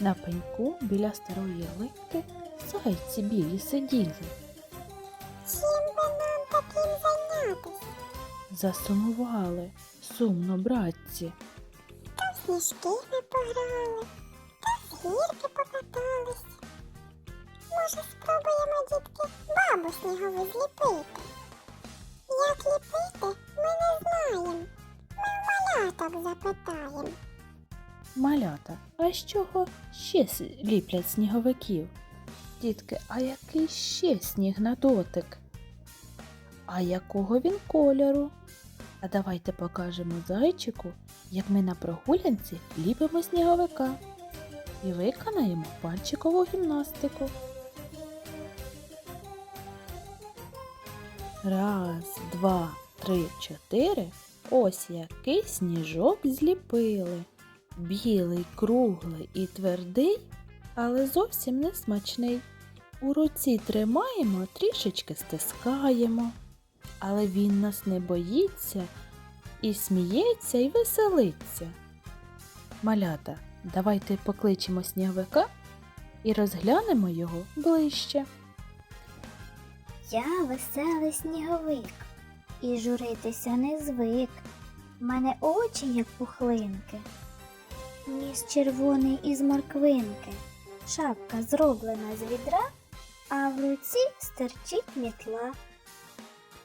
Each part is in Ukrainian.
На пеньку біля старої ялинки зайці білі сиділи, Чим би нам таким зайнятися? засумували, сумно братці. Та в сніжки ми пограли, та з гірки покатались. Може, спробуємо, дітки, бабу снігову зліпити? Як ліпити, ми не знаємо. Ми в маляток запитаємо. Малята, а з чого ще ліплять сніговиків? Дітки, а який ще сніг на дотик? А якого він кольору? А давайте покажемо зайчику, як ми на прогулянці ліпимо сніговика і виконаємо пальчикову гімнастику. Раз, два, три, чотири. Ось який сніжок зліпили. Білий, круглий і твердий, але зовсім не смачний. У руці тримаємо, трішечки стискаємо. Але він нас не боїться і сміється, і веселиться. Малята, давайте покличемо сніговика і розглянемо його ближче. Я веселий сніговик, і журитися не звик. В мене очі, як пухлинки, ніс червоний із морквинки, шапка зроблена з відра, а в руці стерчить мітла.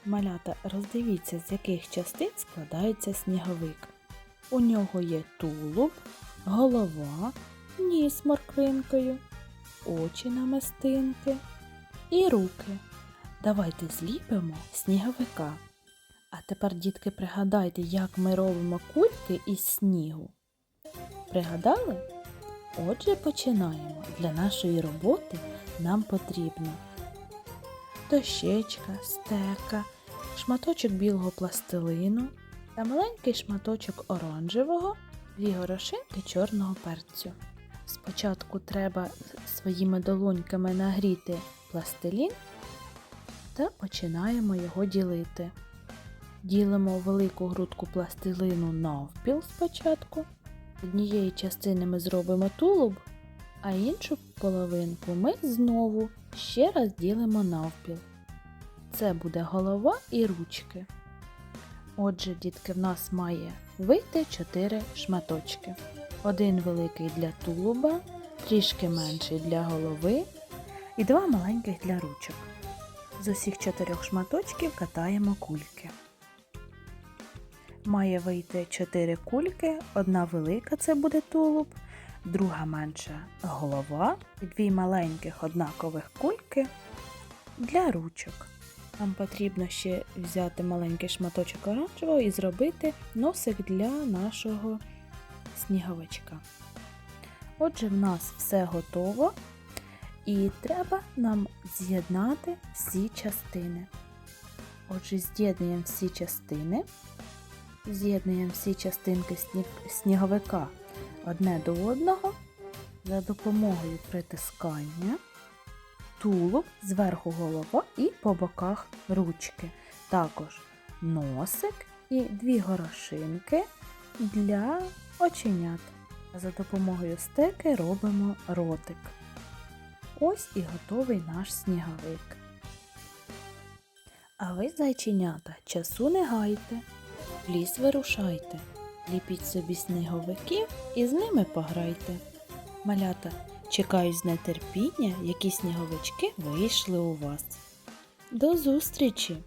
Малята, роздивіться, з яких частин складається сніговик. У нього є тулуб, голова, ніс морквинкою, очі намистинки і руки. Давайте зліпимо сніговика. А тепер, дітки, пригадайте, як ми робимо кульки із снігу. Пригадали? Отже, починаємо. Для нашої роботи нам потрібно дощечка, стека, шматочок білого пластилину та маленький шматочок оранжевого, дві горошинки чорного перцю. Спочатку треба своїми долоньками нагріти пластилін та починаємо його ділити. Ділимо велику грудку пластилину навпіл спочатку. Однієї частини ми зробимо тулуб, а іншу половинку ми знову ще раз ділимо навпіл. Це буде голова і ручки. Отже, дітки, в нас має вийти 4 шматочки. Один великий для тулуба, трішки менший для голови і два маленьких для ручок. З усіх чотирьох шматочків катаємо кульки. Має вийти 4 кульки, одна велика це буде тулуб, друга менша голова дві маленьких однакових кульки для ручок. Нам потрібно ще взяти маленький шматочок оранжевого і зробити носик для нашого сніговичка. Отже, в нас все готово, і треба нам з'єднати всі частини. Отже, з'єднуємо всі частини, з'єднуємо всі частинки сні- сніговика одне до одного за допомогою притискання, тулуб, зверху голова і по боках ручки. Також носик і дві горошинки для оченят. За допомогою стеки робимо ротик. Ось і готовий наш сніговик. А ви, зайченята, часу не гайте, в ліс вирушайте. Ліпіть собі сніговиків і з ними пограйте. Малята, чекаю з нетерпіння, які сніговички вийшли у вас. До зустрічі!